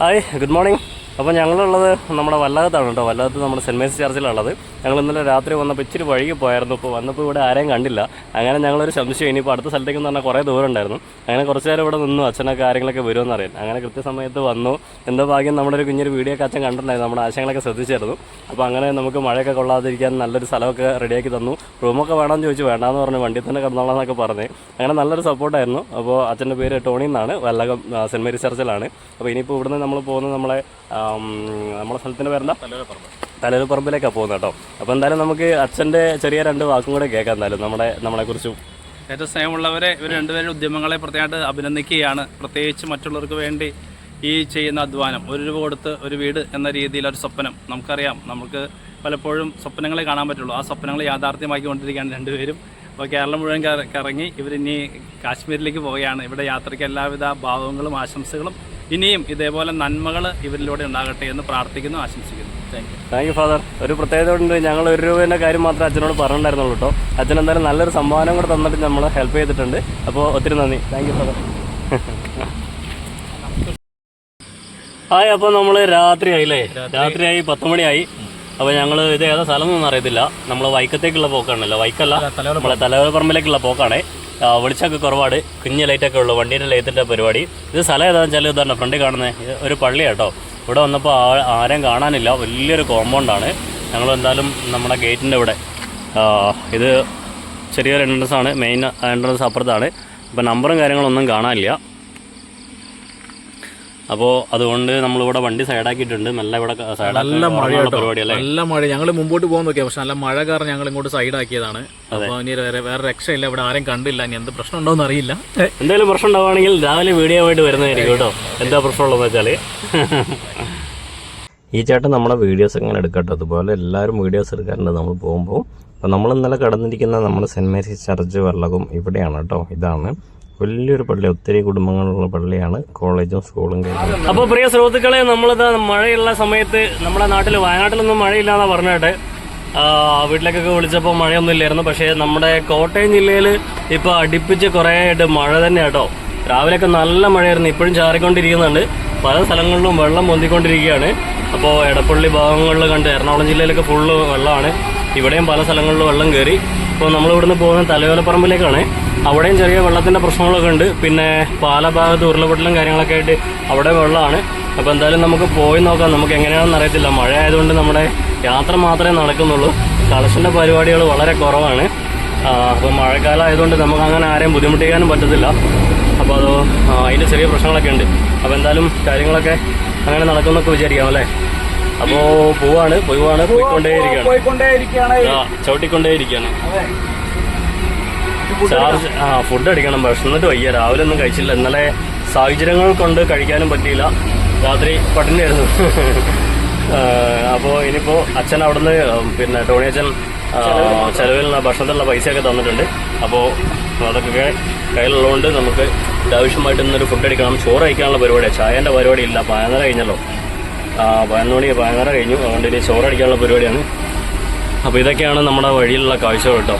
Hi, good morning. അപ്പോൾ ഞങ്ങളുള്ളത് നമ്മുടെ വല്ലാത്താണ് കേട്ടോ. വല്ലാത്ത നമ്മുടെ സെന്റ് മേസ് ചർച്ചിലുള്ളത് ഞങ്ങൾ ഇന്നലെ രാത്രി വന്നപ്പോൾ ഇച്ചിരി വഴുകി പോയായിരുന്നു. ഇപ്പോൾ വന്നപ്പോൾ ഇവിടെ ആരെയും കണ്ടില്ല. അങ്ങനെ ഞങ്ങളൊരു സംശയം. ഇനിയിപ്പോൾ അടുത്ത സ്ഥലത്തേക്ക് എന്ന് പറഞ്ഞാൽ കുറേ ദൂരം ഉണ്ടായിരുന്നു. അങ്ങനെ കുറച്ച് നേരം ഇവിടെ നിന്നു. അച്ഛനൊക്കെ കാര്യങ്ങളൊക്കെ വരുമെന്ന് അറിയാൻ അങ്ങനെ കൃത്യസമയത്ത് വന്നു. എന്തോ ഭാഗ്യം നമ്മുടെ ഒരു കുഞ്ഞൊരു വീഡിയോ ഒക്കെ അച്ഛൻ കണ്ടിട്ടുണ്ടായിരുന്നു. നമ്മുടെ ആശയങ്ങളൊക്കെ ശ്രദ്ധിച്ചായിരുന്നു. അപ്പോൾ അങ്ങനെ നമുക്ക് മഴയൊക്കെ കൊള്ളാതിരിക്കാൻ നല്ലൊരു സ്ഥലമൊക്കെ റെഡിയാക്കി തന്നു. റൂമൊക്കെ വേണമെന്ന് ചോദിച്ചു. വേണ്ടാന്ന് പറഞ്ഞു. വണ്ടി തന്നെ കിടന്നോളാം എന്നൊക്കെ പറഞ്ഞ്. അങ്ങനെ നല്ലൊരു സപ്പോർട്ടായിരുന്നു അപ്പോൾ അച്ഛന്റെ പേര് ടോണി എന്നാണ്. വല്ലകം സെന്റ് മേരീസ് ചർച്ചിലാണ്. അപ്പോൾ ഇനിയിപ്പോൾ ഇവിടുന്ന് നമ്മൾ പോകുന്നത് നമ്മളെ നമ്മളെ സ്ഥലത്തിന്റെ പേരെന്താ? തലേര് പറമ്പിലേക്കാണ് പോകുന്നത് കേട്ടോ. അപ്പോൾ എന്തായാലും നമുക്ക് അച്ഛന്റെ ചെറിയ രണ്ട് വാക്കും കൂടെ കേൾക്കാം എന്തായാലും നമ്മുടെ നമ്മളെക്കുറിച്ചും. ഏറ്റവും സ്നേഹമുള്ളവരെ ഇവർ രണ്ടുപേരും ഉദ്യമങ്ങളെ പ്രത്യേകമായിട്ട് അഭിനന്ദിക്കുകയാണ്. പ്രത്യേകിച്ച് മറ്റുള്ളവർക്ക് വേണ്ടി ഈ ചെയ്യുന്ന അധ്വാനം ഒരു രൂപ കൊടുത്ത് ഒരു വീട് എന്ന രീതിയിൽ ഒരു സ്വപ്നം നമുക്കറിയാം. നമുക്ക് പലപ്പോഴും സ്വപ്നങ്ങളെ കാണാൻ പറ്റുള്ളൂ. ആ സ്വപ്നങ്ങൾ യാഥാർത്ഥ്യമാക്കിക്കൊണ്ടിരിക്കുകയാണ് രണ്ടുപേരും. അപ്പോൾ കേരളം മുഴുവൻ കറ- കറങ്ങി ഇവരിനി കാശ്മീരിലേക്ക് പോവുകയാണ്. ഇവിടെ യാത്രയ്ക്ക് എല്ലാവിധ ഭാവങ്ങളും ആശംസകളും ഇനിയും ഇതേപോലെ നന്മകൾ ഇവരിലൂടെ ഉണ്ടാകട്ടെ എന്ന് പ്രാർത്ഥിക്കുന്നു ആശംസിക്കുന്നു. Thank you thank you father ഒരു പ്രത്യേകത ഉണ്ട് ഞങ്ങൾ ഒരു രൂപേന്റെ കാര്യം മാത്രമേ അച്ഛനോട് പറഞ്ഞിട്ടുണ്ടായിരുന്നുള്ളൂ കേട്ടോ. അച്ഛൻ എന്തായാലും നല്ലൊരു സമ്മാനം കൂടെ തന്നിട്ട് നമ്മൾ ഹെൽപ്പ് ചെയ്തിട്ടുണ്ട്. അപ്പോൾ ഒത്തിരി നന്ദി. താങ്ക് യു ഫാദർ ആയി അപ്പോൾ നമ്മൾ രാത്രിയായില്ലേ? രാത്രിയായി പത്ത് മണിയായി അപ്പോൾ ഞങ്ങൾ ഇത് ഏതാ സ്ഥലം എന്നൊന്നും അറിയത്തില്ല. നമ്മൾ വൈക്കത്തേക്കുള്ള പോക്കാണല്ലോ. വൈക്കല്ല. നമ്മളെ തലവരപ്പറമ്പിലേക്കുള്ള പോക്കാണ്. വെളിച്ചമൊക്കെ കുറവാണ്. കുഞ്ഞ് ലൈറ്റൊക്കെ ഉള്ളു. വണ്ടീന്റെ ലൈറ്റിന്റെ പരിപാടി. ഇത് സ്ഥലം ഏതാണെന്ന് വെച്ചാൽ ഇതാണ് ഫ്രണ്ടിൽ കാണുന്നത് ഒരു ഒരു പള്ളിയാട്ടോ ഇവിടെ വന്നപ്പോൾ ആരും കാണാനില്ല. വലിയൊരു കോമ്പൗണ്ടാണ്. ഞങ്ങൾ എന്തായാലും നമ്മുടെ ഗേറ്റിന്റെ ഇവിടെ. ഇത് ചെറിയൊരു എൻട്രൻസ് ആണ്. മെയിൻ എൻട്രൻസ് അപ്പുറത്താണ്. അപ്പോൾ നമ്പറും കാര്യങ്ങളൊന്നും കാണാനില്ല. അപ്പോൾ അതുകൊണ്ട് നമ്മളിവിടെ വണ്ടി സൈഡാക്കിയിട്ടുണ്ട്. നല്ല ഇവിടെ നല്ല മഴ പരിപാടിയല്ലേ? നല്ല മഴ ഞങ്ങൾ മുമ്പോട്ട് പോകാൻ നോക്കിയാ. പക്ഷെ നല്ല മഴ കാരണം ഞങ്ങൾ ഇങ്ങോട്ട് സൈഡ് ആക്കിയതാണ് അപ്പൊ ഇനി വേറെ വേറെ രക്ഷയില്ല. ഇവിടെ ആരും കണ്ടില്ല. ഇനി എന്ത് പ്രശ്നം ഉണ്ടോന്ന് അറിയില്ല. എന്തെങ്കിലും പ്രശ്നം ഉണ്ടാവുകയാണെങ്കിൽ രാവിലെ വീഡിയോ ആയിട്ട് വരുന്നതായിരിക്കും കേട്ടോ. എന്താ പ്രശ്നമുള്ളതെന്ന് വെച്ചാൽ ഈ ചേട്ടൻ നമ്മുടെ വീഡിയോസ് എങ്ങനെ എടുക്കട്ടെ. അതുപോലെ എല്ലാവരും വീഡിയോസ് എടുക്കാറുണ്ട്. നമ്മൾ പോകുമ്പോൾ. അപ്പോൾ നമ്മൾ ഇന്നലെ കടന്നിരിക്കുന്ന നമ്മുടെ സെന്റ് മേരീസ് ചർച്ച് വെള്ളകും ഇവിടെയാണ് കേട്ടോ. ഇതാണ്. വലിയൊരു പള്ളി ഒത്തിരി കുടുംബങ്ങളുള്ള പള്ളിയാണ് കോളേജും സ്കൂളും അപ്പോൾ പ്രിയ സുഹൃത്തുക്കളെ നമ്മളിത് മഴയുള്ള സമയത്ത് നമ്മുടെ നാട്ടിൽ വയനാട്ടിലൊന്നും മഴയില്ലാന്നാണ് പറഞ്ഞിട്ട്. വീട്ടിലേക്കൊക്കെ വിളിച്ചപ്പോൾ മഴയൊന്നും ഇല്ലായിരുന്നു പക്ഷേ നമ്മുടെ കോട്ടയം ജില്ലയിൽ ഇപ്പോൾ അടുപ്പിച്ച് കുറേ ആയിട്ട് മഴ തന്നെ കേട്ടോ രാവിലെയൊക്കെ നല്ല മഴയായിരുന്നു. ഇപ്പോഴും ചാറിക്കൊണ്ടിരിക്കുന്നുണ്ട്. പല സ്ഥലങ്ങളിലും വെള്ളം പൊന്തിക്കൊണ്ടിരിക്കുകയാണ്. അപ്പോൾ എടപ്പള്ളി ഭാഗങ്ങളിൽ കണ്ട് എറണാകുളം ജില്ലയിലൊക്കെ ഫുള്ള് വെള്ളമാണ്. ഇവിടെയും പല സ്ഥലങ്ങളിലും വെള്ളം കയറി ഇപ്പോൾ നമ്മളിവിടുന്ന് പോകുന്ന തലയോലപ്പറമ്പിലേക്കാണ്. അവിടെയും ചെറിയ വെള്ളത്തിന്റെ പ്രശ്നങ്ങളൊക്കെ ഉണ്ട്. പിന്നെ പാല ഭാഗത്ത് ഉരുളപൊട്ടലും കാര്യങ്ങളൊക്കെ ആയിട്ട് അവിടെ വെള്ളമാണ്. അപ്പോൾ എന്തായാലും നമുക്ക് പോയി നോക്കാം. നമുക്ക് എങ്ങനെയാണെന്ന് അറിയത്തില്ല. മഴ ആയതുകൊണ്ട് നമ്മുടെ യാത്ര മാത്രമേ നടക്കുന്നുള്ളൂ. കളക്ഷന്റെ പരിപാടികൾ വളരെ കുറവാണ്. അപ്പോൾ മഴക്കാലം ആയതുകൊണ്ട് നമുക്ക് അങ്ങനെ ആരെയും ബുദ്ധിമുട്ടിക്കാനും പറ്റത്തില്ല. അപ്പോൾ അത് അതിന്റെ ചെറിയ പ്രശ്നങ്ങളൊക്കെ ഉണ്ട്. അപ്പോൾ എന്തായാലും കാര്യങ്ങളൊക്കെ അങ്ങനെ നടക്കുമെന്നൊക്കെ വിചാരിക്കാം അല്ലേ? അപ്പോൾ പോവാണ് പോവാണ് പോയിക്കൊണ്ടേയിരിക്കുകയാണ്. പോയിക്കൊണ്ടേയിരിക്കുകയാണ്. ആ ചവിട്ടിക്കൊണ്ടേയിരിക്കുകയാണ്. ചാർജ് ആ ഫുഡ് അടിക്കണം. ഭക്ഷണത്തിന് വയ്യ. രാവിലെ ഒന്നും കഴിച്ചില്ല. ഇന്നലെ സാഹചര്യങ്ങൾ കൊണ്ട് കഴിക്കാനും പറ്റിയില്ല. രാത്രി പട്ടിണിയായിരുന്നു. അപ്പോൾ ഇനിയിപ്പോൾ അച്ഛൻ അവിടുന്ന് പിന്നെ ടോണി അച്ഛൻ ചെലവിലുള്ള ഭക്ഷണത്തിലുള്ള പൈസയൊക്കെ തന്നിട്ടുണ്ട്. അപ്പോൾ അതൊക്കെ കയ്യിലുള്ളതുകൊണ്ട് നമുക്ക് ആവശ്യമായിട്ട് ഇന്നൊരു ഫുഡ് അടിക്കണം. ചോറ് കഴിക്കാനുള്ള പരിപാടിയാണ് ചായന്റെ പരിപാടി ഇല്ല പതിനൊന്നര കഴിഞ്ഞല്ലോ. പതിനൊന്ന് മണി പതിനൊന്നര കഴിഞ്ഞു. അതുകൊണ്ട് ഇനി ചോറ് അടിക്കാനുള്ള പരിപാടിയാണ്. അപ്പോൾ ഇതൊക്കെയാണ് നമ്മുടെ വഴിയിലുള്ള കാഴ്ചകൾ കേട്ടോ.